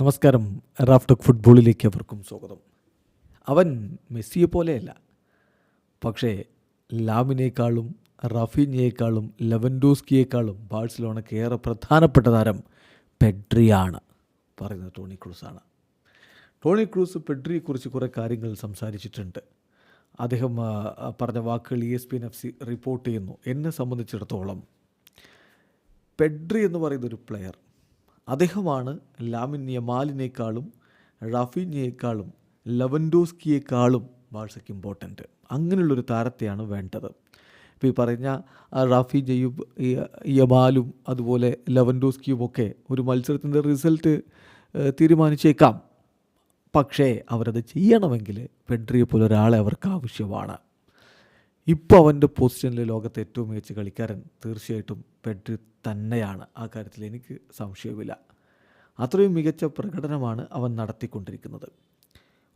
നമസ്കാരം. റാഫ്റ്റക് ഫുട്ബോളിലേക്ക് അവർക്കും സ്വാഗതം. അവൻ മെസ്സിയെ പോലെയല്ല. പക്ഷേ ലാമിനേക്കാളും റഫീനിയേക്കാളും ലെവൻഡോസ്കിയേക്കാളും ബാഴ്സലോണയ്ക്ക് ഏറെ പ്രധാനപ്പെട്ട താരം പെഡ്രിയാണ് പറയുന്നത് ടോണി ക്രൂസാണ്. ടോണി ക്രൂസ് പെഡ്രിയെക്കുറിച്ച് കുറേ കാര്യങ്ങൾ സംസാരിച്ചിട്ടുണ്ട്. അദ്ദേഹം പറഞ്ഞ വാക്കുകൾ E S P N F C report ചെയ്യുന്നു. എന്നെ സംബന്ധിച്ചിടത്തോളം പെഡ്രി എന്ന് പറയുന്ന ഒരു പ്ലെയർ അദ്ദേഹമാണ് ലാമിൻ മാലിനേക്കാളും റഫീനിയേക്കാളും ലവൻഡോസ്കിയേക്കാളും ബാഴ്സയ്ക്ക് ഇമ്പോർട്ടന്റ് അങ്ങനെയുള്ളൊരു താരത്തെയാണ് വേണ്ടത്. ഇപ്പോൾ ഈ പറഞ്ഞ റാഫി ജയ്യൂബ് യമാലും അതുപോലെ ലവൻഡോസ്കിയും ഒക്കെ ഒരു മത്സരത്തിന്റെ റിസൾട്ട് തീരുമാനിച്ചേക്കാം. പക്ഷേ അവരത് ചെയ്യണമെങ്കിൽ പെഡ്രിയെ പോലെ ഒരാളെ അവർക്ക് ആവശ്യമാണ്. ഇപ്പോൾ അവന്റെ പൊസിഷനിൽ ലോകത്തെ ഏറ്റവും മികച്ച കളിക്കാരൻ തീർച്ചയായിട്ടും പെഡ്രി തന്നെയാണ്. ആ കാര്യത്തിൽ എനിക്ക് സംശയമില്ല അത്രയും മികച്ച പ്രകടനമാണ് അവൻ നടത്തിക്കൊണ്ടിരിക്കുന്നത്.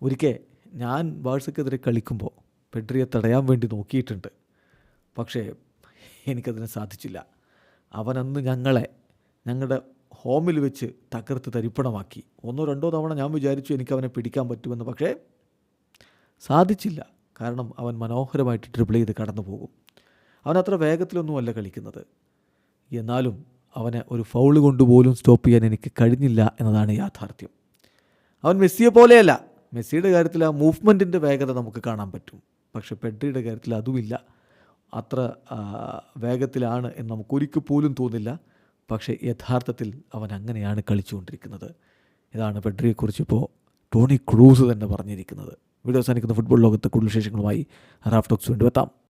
ഒരിക്കൽ ഞാൻ ബാഴ്സക്കെതിരെ കളിക്കുമ്പോൾ പെഡ്രിയെ തടയാൻ വേണ്ടി നോക്കിയിട്ടുണ്ട്. പക്ഷേ എനിക്കതിന് സാധിച്ചില്ല. അവനന്ന് ഞങ്ങളെ ഞങ്ങളുടെ ഹോമിൽ വെച്ച് തകർത്ത് തരിപ്പണമാക്കി. ഒന്നോ രണ്ടോ തവണ ഞാൻ വിചാരിച്ചു എനിക്ക് അവനെ പിടിക്കാൻ പറ്റുമെന്ന്. പക്ഷേ സാധിച്ചില്ല. കാരണം അവൻ മനോഹരമായിട്ട് ട്രിപ്പിൾ ചെയ്ത് കടന്നു പോകും. അവൻ അത്ര വേഗത്തിലൊന്നുമല്ല കളിക്കുന്നത്. എന്നാലും അവനെ ഒരു ഫൗൾ കൊണ്ടുപോലും സ്റ്റോപ്പ് ചെയ്യാൻ എനിക്ക് കഴിഞ്ഞില്ല എന്നതാണ് യാഥാർത്ഥ്യം. അവൻ മെസ്സിയെ പോലെയല്ല. മെസ്സിയുടെ കാര്യത്തിൽ ആ മൂവ്മെന്റിന്റെ വേഗത നമുക്ക് കാണാൻ പറ്റും. പക്ഷേ പെഡ്രിയുടെ കാര്യത്തിൽ അതുമില്ല. അത്ര വേഗത്തിലാണ് എന്ന് നമുക്ക് ഒരിക്കൽ പോലും തോന്നില്ല. പക്ഷേ യഥാർത്ഥത്തിൽ അവൻ അങ്ങനെയാണ് കളിച്ചുകൊണ്ടിരിക്കുന്നത്. ഇതാണ് പെഡ്രിയെക്കുറിച്ച് ഇപ്പോൾ ടോണി ക്രൂസ് തന്നെ പറഞ്ഞിരിക്കുന്നത്. വീഡിയോ അവസാനിക്കുന്ന ഫുട്ബോൾ ലോകത്ത് കൂടുതൽ വിശേഷങ്ങളുമായി റാഫ് ടോക്സ് വേണ്ടി എത്താം.